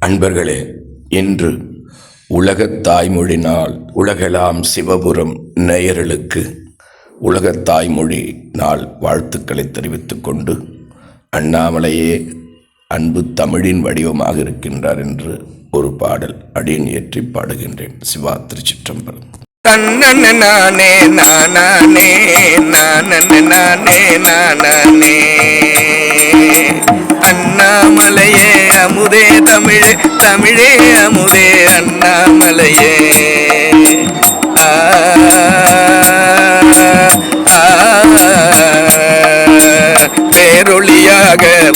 அன்பர்களே இன்று உலகத் தாய்மொழி நாள் உலகெல்லாம் சிவபுரம் நேயர்களுக்கு உலகத் தாய்மொழி நாள் வாழ்த்துக்களை தெரிவித்துக் கொண்டு அண்ணாமலையே அன்பு தமிழின் வடிவமாக இருக்கின்றார் என்று ஒரு பாடல் அடியின் ஏற்றி பாடுகின்றேன். சிவா திருச்சிற்றம்பலம். தன்னன நானே நானே நானன நானே நானே அண்ணாமலையே அமுதே தமிழே தமிழே அமுதே அண்ணாமலையே. ஆ, ஆ,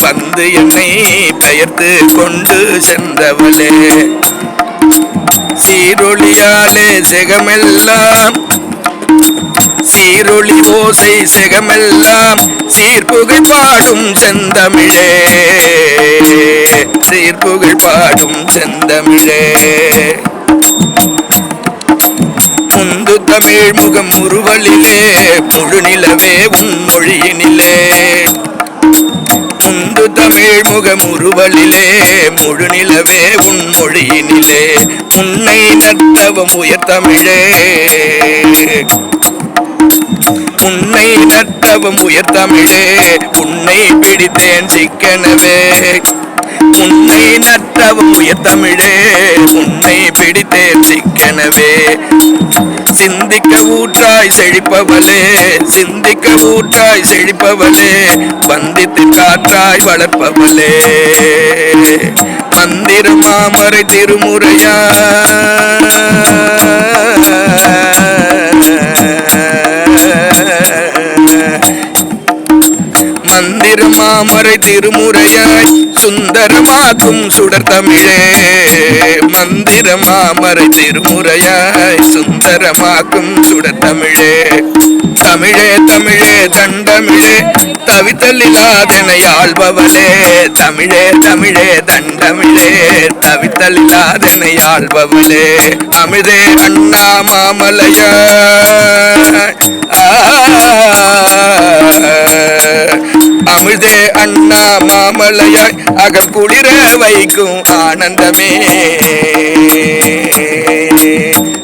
வந்து என்னை பெயர்த்து கொண்டு சென்றவளே. சீரொளியாலே செகமெல்லாம் சீரொளி ஓசை செகமெல்லாம் சீர்புகை பாடும் செந்தமிழே. சீர்புகழ் பாடும் செந்தமிழே. முந்து தமிழ் முகம் உருவலிலே முழு நிலவே உன் மொழியினிலே. முந்து தமிழ் முகம் உருவலிலே முழு நிலவே உன் மொழியினிலே. உன்னை உயர் தமிழே. உன்னை நத்தவம் உயர் தமிழே. உன்னை பிடித்தேன் சிக்கனவே. உன்னை நட்டவம் தமிழே உன்னை பிடித்தே சிக்கனவே. சிந்திக்க ஊற்றாய் செழிப்பவளே சிந்திக்க ஊற்றாய் செழிப்பவளே வந்தித்து காற்றாய் வளர்ப்பவளே. மந்திர மாமரை திருமுறையா. மந்திர மாமரை திருமுறையாய் சுந்தரமாக்கும் சுடர் தமிழே. மந்திர மாமரை திருமுறையாய் சுந்தரமாக்கும் சுடர் தமிழே. தமிழே தமிழே தண்டமிழே தவித்தலில்லாதெனை ஆள்பவளே தமிழே தமிழே தண்டமிழே தவித்தலில்லாதெனை ஆள்பவளே அமிதே அண்ணா மாமலையா ஆ அமிழ்தே அண்ணா மாமலையாய் அகம் குளிர வைக்கும் ஆனந்தமே.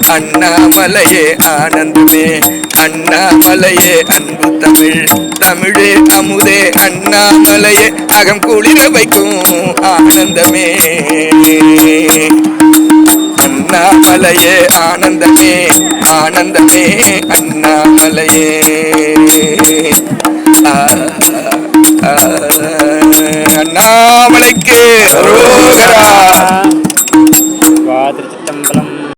அண்ணாமலையே ஆனந்தமே. அண்ணாமலையே அன்பு தமிழ். தமிழே அமுதே அண்ணாமலையே அகம் குளிர வைக்கும் ஆனந்தமே. அண்ணாமலையே ஆனந்தமே ஆனந்தமே அண்ணாமலையே அண்ணாமலைக்கு.